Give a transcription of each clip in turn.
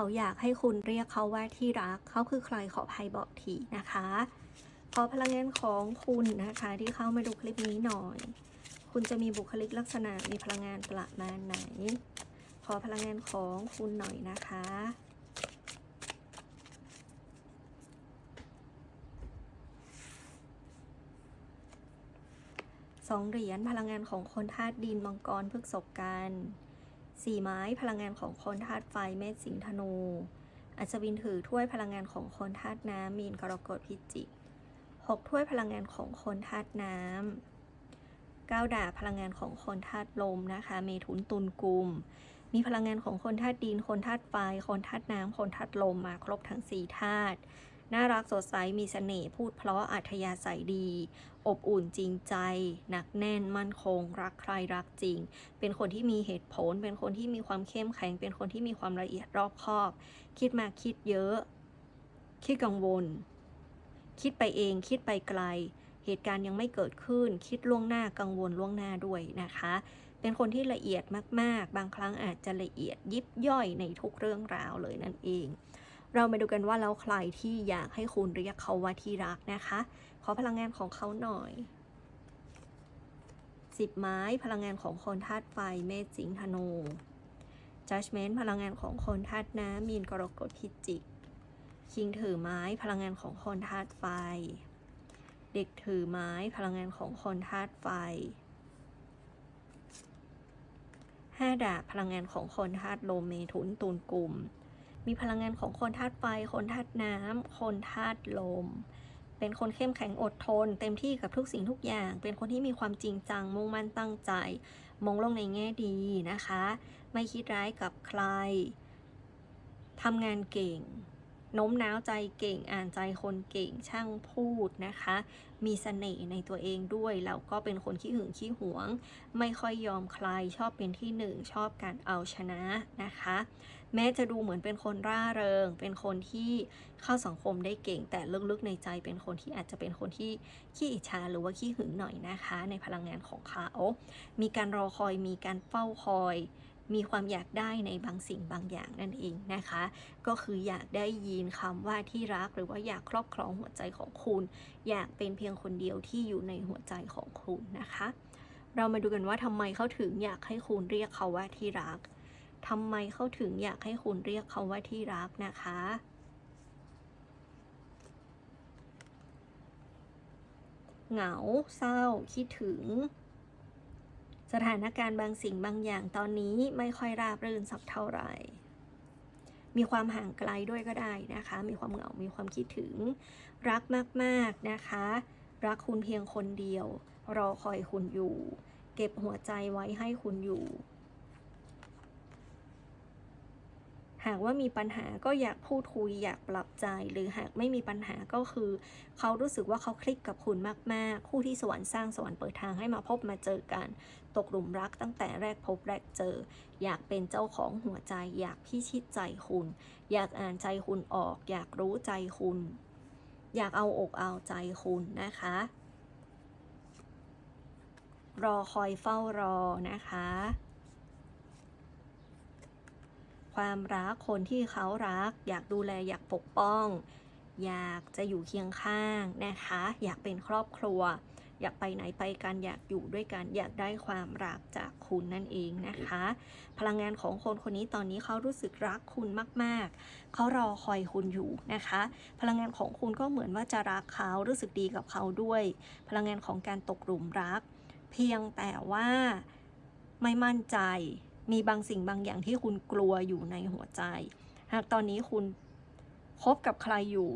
เขาอยากให้คุณเรียกเขาว่าที่รัก เขาคือใครขอภัยบอกทีนะคะ ขอพลังงานของคุณนะคะ ที่เข้ามาดูคลิปนี้หน่อย คุณจะมีบุคลิกลักษณะมีพลังงานประมาณไหน ขอพลังงานของคุณหน่อยนะคะสองเหรียญพลังงานของคนธาตุดินมังกรพฤกษกกัน สี่ไม้พลังงานของคนธาตุไฟเมษสิงธนู อัศวินถือถ้วยพลังงานของคนธาตุน้ำมีนกรกฎพิจิกหกถ้วยพลังงานของคนธาตุน้ำเก้าดาบพลังงานของคนธาตุลมนะคะ เมถุนตุลกุม มีพลังงานของคนธาตุดิน คนธาตุไฟ คนธาตุน้ำคนธาตุลมมาครบทั้งสี่ธาตุ น่ารักสดใสมีเสน่ห์พูดเพราะอัธยาศัยดี อบอุ่นจริงใจ หนักแน่นมั่นคง รักใครรักจริง เป็นคนที่มีเหตุผล เป็นคนที่มีความเข้มแข็ง เป็นคนที่มีความละเอียดรอบคอบ คิดมากคิดเยอะ คิดกังวล คิดไปเองคิดไปไกล เหตุการณ์ยังไม่เกิดขึ้น คิดล่วงหน้ากังวลล่วงหน้าด้วยนะคะเป็นคนที่ละเอียดมาก ๆ บางครั้งอาจจะละเอียดยิบย่อยในทุกเรื่องราวเลยนั่นเอง เรามาดูกันว่าแล้วใครที่อยากให้คุณเรียกเขาว่าที่รักนะคะ ขอพลังงานของเขาหน่อยสิบไม้พลังงานของคนธาตุไฟเมษสิงธนู judgment พลังงานของคนธาตุน้ำมีนกรกฎพิจิกคิงถือไม้พลังงานของคนธาตุไฟ เด็กถือไม้พลังงานของคนธาตุไฟห้าดาบพลังงานของคนธาตุลมเมถุนตูนกลุ่ม มีพลังงานของคนธาตุไฟ คนธาตุน้ำคนธาตุลม เป็นคนเข้มแข็งอดทน เต็มที่กับทุกสิ่งทุกอย่าง เป็นคนที่มีความจริงจัง มุ่งมั่นตั้งใจ มองโลกในแง่ดีนะคะ ไม่คิดร้ายกับใครทำงานเก่ง โน้มน้าวใจเก่งอ่านใจคนเก่งช่างพูดนะคะ มีเสน่ห์ในตัวเองด้วย แล้วก็เป็นคนขี้หึงขี้หวง ไม่ค่อยยอมใครชอบเป็นที่หนึ่งชอบการเอาชนะนะคะ แม้จะดูเหมือนเป็นคนร่าเริง เป็นคนที่เข้าสังคมได้เก่ง แต่ลึกๆในใจเป็นคนที่อาจจะเป็นคนที่ขี้อิจฉาหรือว่าขี้หึงหน่อยนะคะ ในพลังงานของเขา มีการรอคอยมีการเฝ้าคอย มีความอยากได้ในบางสิ่งบางอย่างนั่นเองนะคะ ก็คืออยากได้ยินคำว่าที่รักหรือว่าอยากครอบครองหัวใจของคุณ อยากเป็นเพียงคนเดียวที่อยู่ในหัวใจของคุณนะคะ เรามาดูกันว่าทำไมเขาถึงอยากให้คุณเรียกเขาว่าที่รักทำไมเขาถึงอยากให้คุณเรียกเขาว่าที่รักนะคะเหงา เศร้า คิดถึง สถานการณ์บางสิ่งบางอย่างตอนนี้ไม่ค่อยราบรื่นสักเท่าไหร่ มีความห่างไกลด้วยก็ได้นะคะ มีความเหงา มีความคิดถึง รักมากๆนะคะ รักคุณเพียงคนเดียว รอคอยคุณอยู่ เก็บหัวใจไว้ให้คุณอยู่ หากว่ามีปัญหาก็อยากพูดคุยอยากปรับใจ หรือหากไม่มีปัญหาก็คือ เขารู้สึกว่าเขาคลิกกับคุณมากๆ คู่ที่สวรรค์สร้างสวรรค์เปิดทางให้มาพบมาเจอกัน ตกหลุมรักตั้งแต่แรกพบแรกเจอ อยากเป็นเจ้าของหัวใจ อยากพิชิตใจคุณ อยากอ่านใจคุณออก อยากรู้ใจคุณ อยากเอาอกเอาใจคุณนะคะ รอคอยเฝ้ารอนะคะ ความรักคนที่เขารัก อยากดูแลอยากปกป้อง อยากจะอยู่เคียงข้างนะคะ อยากเป็นครอบครัว อยากไปไหนไปกันอยากอยู่ด้วยกัน อยากได้ความรักจากคุณนั่นเองนะคะ พลังงานของคนคนนี้ตอนนี้เขารู้สึกรักคุณมาก ๆ เขารอคอยคุณอยู่นะคะ พลังงานของคุณก็เหมือนว่าจะรักเขารู้สึกดีกับเขาด้วย พลังงานของการตกหลุมรัก เพียงแต่ว่าไม่มั่นใจ มีบางสิ่งบางอย่างที่คุณกลัวอยู่ในหัวใจ หากตอนนี้คุณคบกับใครอยู่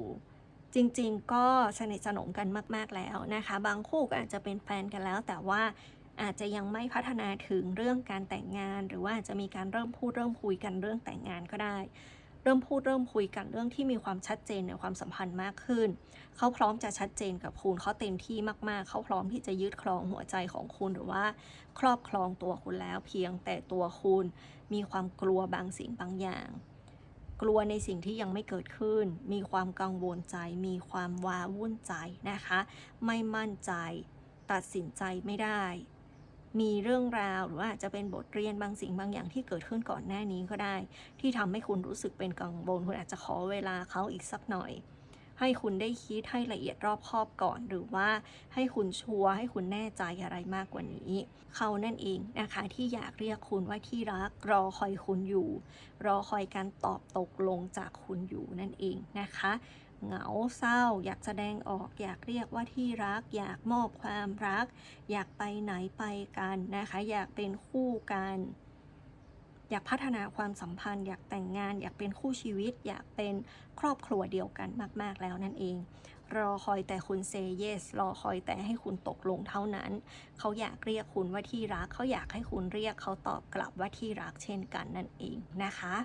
จริงๆ ก็สนิทสนมกันมาก ๆแล้วนะคะ บางคู่ก็อาจจะเป็นแฟนกันแล้ว แต่ว่าอาจจะยังไม่พัฒนาถึงเรื่องการแต่งงาน หรือว่าอาจจะมีการเริ่มพูดเริ่มคุยกันเรื่องแต่งงานก็ได้ เริ่มพูดเริ่มคุยกันเรื่องที่มีความชัดเจนในความสัมพันธ์มากขึ้น เขาพร้อมจะชัดเจนกับคุณเขาเต็มที่มากๆ เขาพร้อมที่จะยึดครองหัวใจของคุณหรือว่า ครอบครองตัวคุณแล้ว เพียงแต่ตัวคุณมีความกลัวบางสิ่งบางอย่าง กลัวในสิ่งที่ยังไม่เกิดขึ้น มีความกังวลใจ มีความว้าวุ่นใจนะคะ ไม่มั่นใจ ตัดสินใจไม่ได้ มีเรื่องราว หรือว่าจะเป็นบทเรียนบางสิ่งบางอย่างที่เกิดขึ้นก่อนหน้านี้ก็ได้ ที่ทำให้คุณรู้สึกเป็นกังวลคุณอาจจะขอเวลาเขาอีกสักหน่อย ให้คุณได้คิดให้ละเอียดรอบคอบก่อน หรือว่าให้คุณชัวร์ให้คุณแน่ใจอะไรมากกว่านี้ เขานั่นเองนะคะที่อยากเรียกคุณว่าที่รักรอคอยคุณอยู่ รอคอยการตอบตกลงจากคุณอยู่นั่นเองนะคะ เหงาเศร้า อยากแสดงออก อยากเรียกว่าที่รัก อยากมอบความรัก อยากไปไหนไปกันนะคะ อยากเป็นคู่กัน อยากพัฒนาความสัมพันธ์ อยากแต่งงาน อยากเป็นคู่ชีวิต อยากเป็นครอบครัวเดียวกันมาก ๆ แล้วนั่นเอง รอคอยแต่คุณเซเยสรอคอยแต่ให้คุณตกลงเท่านั้น เขาอยากเรียกคุณว่าที่รัก เขาอยากให้คุณเรียกเขาตอบกลับว่าที่รักเช่นกันนั่นเองนะคะ